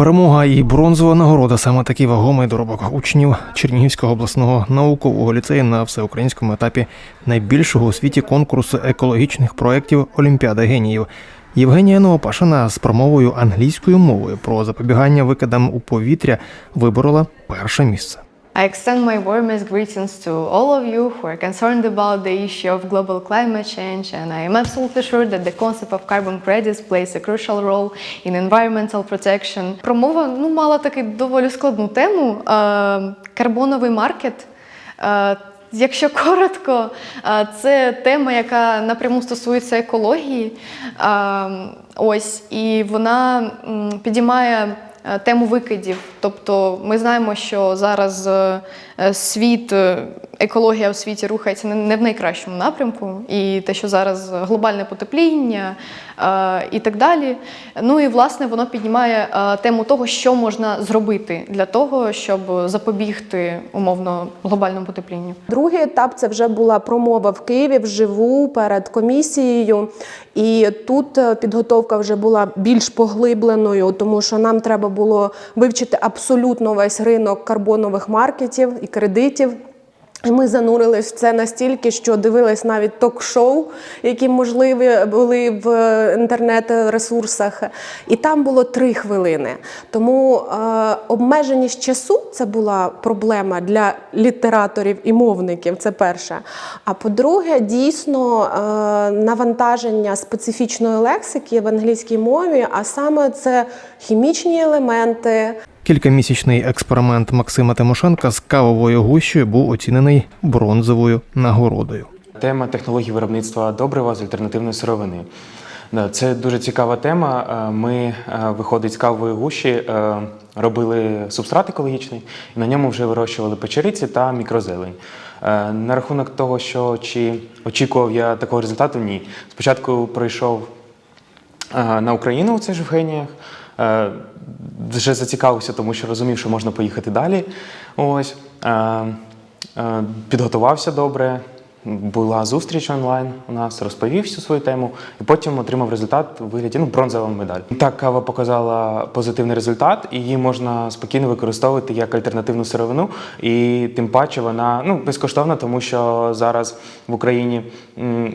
Перемога і бронзова нагорода саме такий вагомий доробок учнів Чернігівського обласного наукового ліцею на всеукраїнському етапі найбільшого у світі конкурсу екологічних проєктів Олімпіада геніїв. Євгенія Новопашина з промовою англійською мовою про запобігання викидам у повітря виборола перше місце. I extend my warmest greetings to all of you who are concerned about the issue of global climate change, and I am absolutely sure that the concept of carbon credits plays a crucial role in environmental protection. Промова ну, мала таки доволі складну тему е, карбоновий маркет. Е, Якщо коротко, е, це тема, яка напряму стосується екології. Е, Ось і вона підіймає е, тему викидів. Тобто ми знаємо, що зараз е, е, світ, е, екологія в світі рухається не- в найкращому напрямку, і те, що зараз глобальне потепління е, і так далі. Ну і власне воно піднімає е, тему того, що можна зробити для того, щоб запобігти умовно глобальному потеплінню. Другий етап це вже була промова в Києві вживу перед комісією. І тут е, підготовка вже була більш поглибленою, тому що нам треба було вивчити абсолютно весь ринок карбонових маркетів і кредитів. Ми занурились в це настільки, що дивились навіть ток-шоу, які можливі були в інтернет-ресурсах. І там було три хвилини. Тому е, обмеженість часу це була проблема для літераторів і мовників. Це перше. А по-друге, дійсно е, навантаження специфічної лексики в англійській мові, а саме це хімічні елементи, Кількамісячний експеримент Максима Тимошенка з кавовою гущею був оцінений бронзовою нагородою. Тема технологій виробництва добрива з альтернативної сировини. Це дуже цікава тема. Е, Ми, е, виходить, з кавової гущі е, робили субстрат екологічний, і на ньому вже вирощували печериці та мікрозелень. На рахунок того, що чи очікував я такого результату, ні. Спочатку пройшов на Україну це ж в Геніях. Е, Вже зацікавився, тому що розумів, що можна поїхати далі. Ось. Е, е, Підготувався добре. Була зустріч онлайн у нас, розповів всю свою тему, і потім отримав результат у вигляді ну, бронзова медаль. Так, кава показала позитивний результат, і її можна спокійно використовувати як альтернативну сировину. І тим паче вона ну, безкоштовна, тому що зараз в Україні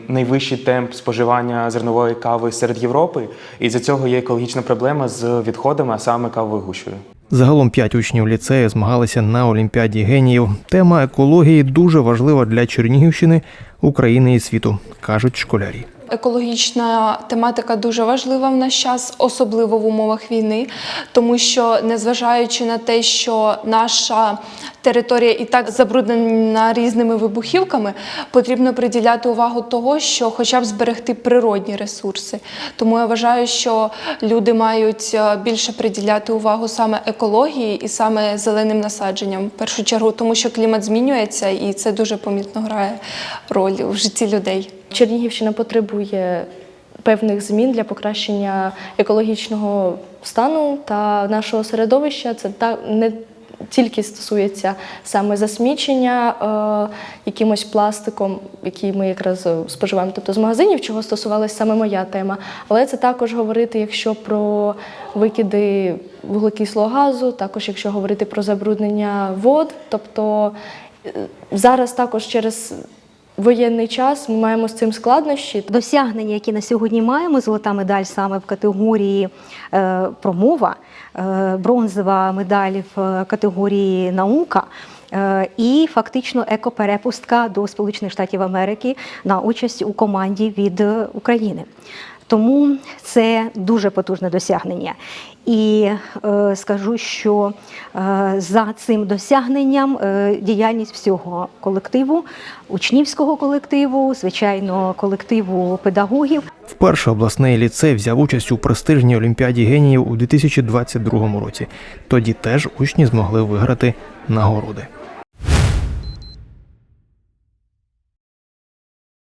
найвищий темп споживання зернової кави серед Європи, і за цього є екологічна проблема з відходами, а саме кавовою гущею. Загалом п'ять учнів ліцею змагалися на Олімпіаді геніїв. Тема екології дуже важлива для Чернігівщини, України і світу, кажуть школярі. Екологічна тематика дуже важлива в наш час, особливо в умовах війни, тому що незважаючи на те, що наша територія і так забруднена різними вибухівками, потрібно приділяти увагу того, що хоча б зберегти природні ресурси. Тому я вважаю, що люди мають е, більше приділяти увагу саме екології і саме зеленим насадженням в першу чергу, тому що клімат змінюється і це дуже помітно грає роль в житті людей. Чернігівщина потребує певних змін для покращення екологічного стану та нашого середовища. Це та не тільки стосується саме засмічення е, якимось пластиком, який ми якраз споживаємо, тобто з магазинів, чого стосувалася саме моя тема. Але це також говорити, якщо про викиди вуглекислого газу, також якщо говорити про забруднення вод, тобто е, зараз також через воєнний час ми маємо з цим складнощі. Досягнення, які на сьогодні маємо, золота медаль саме в категорії е, промова, е, бронзова медаль в категорії наука. е, І фактично екоперепустка до Сполучених Штатів Америки на участь у команді від України. Тому це дуже потужне досягнення. І е, скажу, що е, за цим досягненням е, діяльність всього колективу, учнівського колективу, звичайно, колективу педагогів. Вперше обласний ліцей взяв участь у престижній Олімпіаді геніїв у 2022 році. Тоді теж учні змогли виграти нагороди.